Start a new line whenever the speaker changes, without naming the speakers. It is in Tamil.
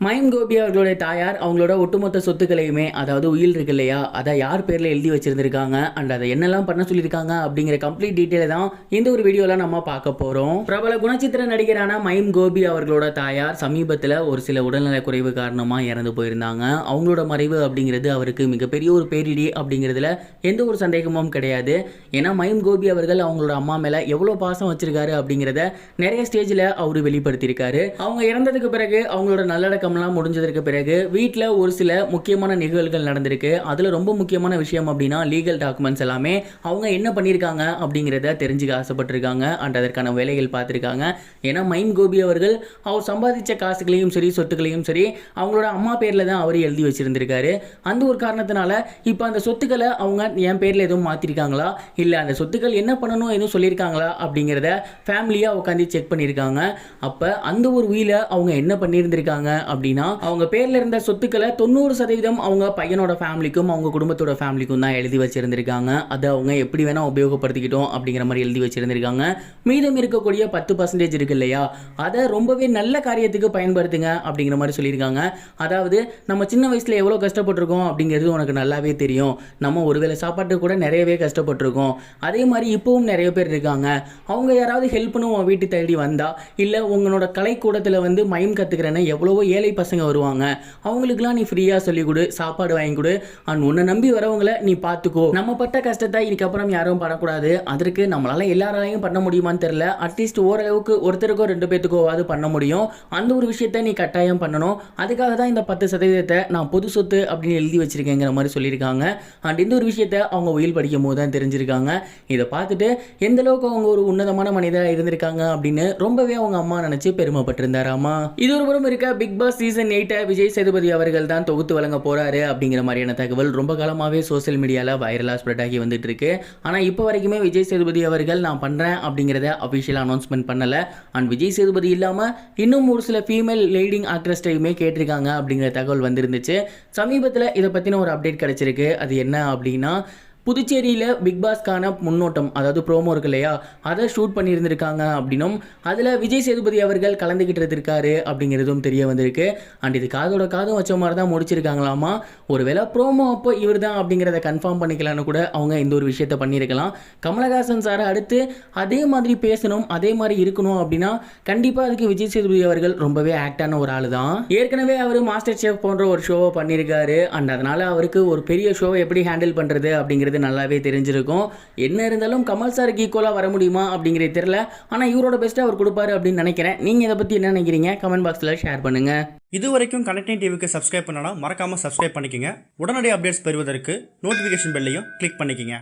மயம் கோபி அவர்களுடைய தாயார் அவங்களோட ஒட்டுமொத்த சொத்துக்களையுமே அதாவது உயில் இருக்கு இல்லையா அதை யார் பேரில் எழுதி வச்சிருந்திருக்காங்க அண்ட் அதை என்னெல்லாம் பண்ண சொல்லியிருக்காங்க அப்படிங்கிற கம்ப்ளீட் டீட்டெயில் தான் இந்த ஒரு வீடியோவில் நம்ம பார்க்க போகிறோம் பிரபல குணச்சித்திர நடிகரான மயம் கோபி அவர்களோட தாயார் சமீபத்தில் ஒரு சில உடல்நல குறைவு காரணமாக இறந்து போயிருந்தாங்க. அவங்களோட மறைவு அப்படிங்கிறது அவருக்கு மிகப்பெரிய ஒரு பேரிடி அப்படிங்கிறதுல எந்த ஒரு சந்தேகமும் கிடையாது. ஏன்னா மயம் கோபி அவர்கள் அவங்களோட அம்மா மேலே எவ்வளோ பாசம் வச்சிருக்காரு அப்படிங்கிறத நிறைய ஸ்டேஜில் அவர் வெளிப்படுத்தியிருக்காரு. அவங்க இறந்ததுக்கு பிறகு அவங்களோட நல்லடக்கம் வழக்கம்லாம் முடிஞ்சதற்கு பிறகு வீட்டில் ஒரு சில முக்கியமான நிகழ்வுகள் நடந்திருக்கு. அதில் ரொம்ப முக்கியமான விஷயம் அப்படின்னா லீகல் டாக்குமெண்ட்ஸ் எல்லாமே அவங்க என்ன பண்ணியிருக்காங்க அப்படிங்கிறத தெரிஞ்சுக்க ஆசைப்பட்டிருக்காங்க. அண்ட் அதற்கான வேலைகள் பார்த்துருக்காங்க. ஏன்னா மைம் கோபி அவர்கள் அவர் சம்பாதிச்ச காசுகளையும் சரி சொத்துக்களையும் சரி அவங்களோட அம்மா பேரில் தான் அவர் எழுதி வச்சுருந்துருக்காரு. அந்த ஒரு காரணத்தினால இப்போ அந்த சொத்துக்களை அவங்க என் பேரில் எதுவும் மாற்றிருக்காங்களா இல்லை அந்த சொத்துக்கள் என்ன பண்ணணும் எதுவும் சொல்லியிருக்காங்களா அப்படிங்கிறத ஃபேமிலியாக உட்காந்து செக் பண்ணியிருக்காங்க அப்போ அந்த ஒரு உயில அவங்க என்ன பண்ணியிருந்திருக்காங்க அப்படின்னா அவங்க பேரில் இருந்த சொத்துக்களை தொண்ணூறு சதவீதம் அவங்க பையனோட ஃபேமிலிக்கும் அவங்க குடும்பத்தோட ஃபேமிலிக்கும் தான் எழுதி வச்சிருந்திருக்காங்க. அதை அவங்க எப்படி வேணால் உபயோகப்படுத்திக்கிட்டோம் அப்படிங்கிற மாதிரி எழுதி வச்சிருந்திருக்காங்க. மீதம் இருக்கக்கூடிய பத்து பர்சன்டேஜ் இருக்கு இல்லையா? அதை ரொம்பவே நல்ல காரியத்துக்கு பயன்படுத்துங்க அப்படிங்கிற மாதிரி சொல்லியிருக்காங்க. அதாவது நம்ம சின்ன வயசில் எவ்வளோ கஷ்டப்பட்டிருக்கோம் அப்படிங்கிறது உனக்கு நல்லாவே தெரியும். நம்ம ஒருவேளை சாப்பாட்டுக்கு கூட நிறையவே கஷ்டப்பட்டிருக்கோம். அதே மாதிரி இப்போவும் நிறைய பேர் இருக்காங்க. அவங்க யாராவது ஹெல்ப்னு உன் வீட்டு தேடி வந்தா இல்லை உங்களோட கலைக்கூடத்தில் வந்து மயம் கற்றுக்கிறேன்னு எவ்வளவோ ஏழை பசங்க வருவாங்க. அவங்களுக்குலாம் நீ ஃப்ரீயாக சொல்லிக் கொடு சாப்பாடு வாங்கி கொடு அண்ட் உன்னை நம்பி வரவங்கள நீ பார்த்துக்கோ நம்ம பட்ட கஷ்டத்தை இதுக்கப்புறம் யாரும் படக்கூடாது அதற்கு நம்மளால எல்லாராலையும் பண்ண முடியுமான்னு தெரியல. அட்லீஸ்ட் ஓரளவுக்கு ஒருத்தருக்கோ ரெண்டு பேத்துக்கோவாது பண்ண முடியும். அந்த ஒரு விஷயத்த நீ கட்டாயம் பண்ணணும். அதுக்காக தான் இந்த பத்து சதவீதத்தை நான் பொது சொத்து அப்படின்னு எழுதி வச்சிருக்கேங்கிற மாதிரி சொல்லியிருக்காங்க. அண்ட் இந்த ஒரு விஷயத்த அவங்க உயில் படிக்கும் போது தான் தெரிஞ்சிருக்காங்க. இதை பார்த்துட்டு எந்த அளவுக்கு அவங்க ஒரு உன்னதமான மனிதராக இருந்திருக்காங்க அப்படின்னு ரொம்பவே அவங்க அம்மா நினைச்சு பெருமைப்பட்டிருந்தாராமா? இது ஒரு புறம் இருக்க பிக் பாஸ் சீசன் எயிட்டை விஜய் சேதுபதி அவர்கள் தான் தொகுத்து வழங்க போறாரு அப்படிங்கிற மாதிரியான தகவல் ரொம்ப காலமாகவே சோஷியல் மீடியாவில் வைரலாக ஸ்ப்ரெட் ஆகி வந்துட்டு இருக்கு. ஆனால் இப்போ வரைக்குமே விஜய் சேதுபதி அவர்கள் நான் பண்ணுறேன் அப்படிங்கிறத அஃபிஷியலாக அனௌன்ஸ்மெண்ட் பண்ணலை. அண்ட் விஜய் சேதுபதி இல்லாமல் இன்னும் ஒரு சில ஃபீமேல் லீடிங் ஆக்ட்ரஸ்டையுமே கேட்டிருக்காங்க அப்படிங்கிற தகவல் வந்திருந்துச்சு. சமீபத்தில் இதை பற்றின ஒரு அப்டேட் கிடச்சிருக்கு. அது என்ன அப்படின்னா புதுச்சேரியில் பிக் பாஸ்க்கான முன்னோட்டம் அதாவது ப்ரோமோ இருக்கு இல்லையா? அதை ஷூட் பண்ணியிருந்திருக்காங்க அப்படின்னும் அதில் விஜய் சேதுபதி அவர்கள் கலந்துக்கிட்டு இருக்காரு அப்படிங்கிறதும் தெரிய வந்திருக்கு. அண்ட் இது காதோட காதும் வச்ச மாதிரி தான் முடிச்சிருக்காங்களாமா? ஒருவேளை ப்ரோமோ அப்போ இவர் தான் அப்படிங்கிறத கன்ஃபார்ம் பண்ணிக்கலாம்னு கூட அவங்க இந்த ஒரு விஷயத்த பண்ணியிருக்கலாம். கமலஹாசன் சாரை அடுத்து அதே மாதிரி பேசணும் அதே மாதிரி இருக்கணும் அப்படின்னா கண்டிப்பாக அதுக்கு விஜய் சேதுபதி அவர்கள் ரொம்பவே ஆக்டான ஒரு ஆள் தான் ஏற்கனவே அவர் மாஸ்டர் ஷெஃப் போன்ற ஒரு ஷோவை பண்ணியிருக்காரு. அண்ட் அதனால் அவருக்கு ஒரு பெரிய ஷோவை எப்படி ஹேண்டில் பண்ணுறது அப்படிங்கிறது நல்லாவே தெரிஞ்சிருக்கும். என்ன இருந்தாலும் கமல் சாருக்கு ஈக்குவலாக வர முடியுமா அப்படிங்கிறது தெரியல. ஆனால் இவரோட பெஸ்ட்டாக அவர் கொடுப்பாரு அப்படின்னு நினைக்கிறேன். நீங்கள் இதை பற்றி என்ன நினைக்கிறீங்க? கமெண்ட் பாக்ஸில் ஷேர் பண்ணுங்கள்
இது வரைக்கும் கனெக்டிங் டிவிக்கு சப்ஸ்கிரைப் பண்ணனா மறக்காமல் சப்ஸ்கிரைப் பண்ணிக்கங்க. உடனடி அப்டேட்ஸ் பெறுவதற்கு நோட்டிஃபிகேஷன் பெல்லையும் கிளிக் பண்ணிக்கோங்க.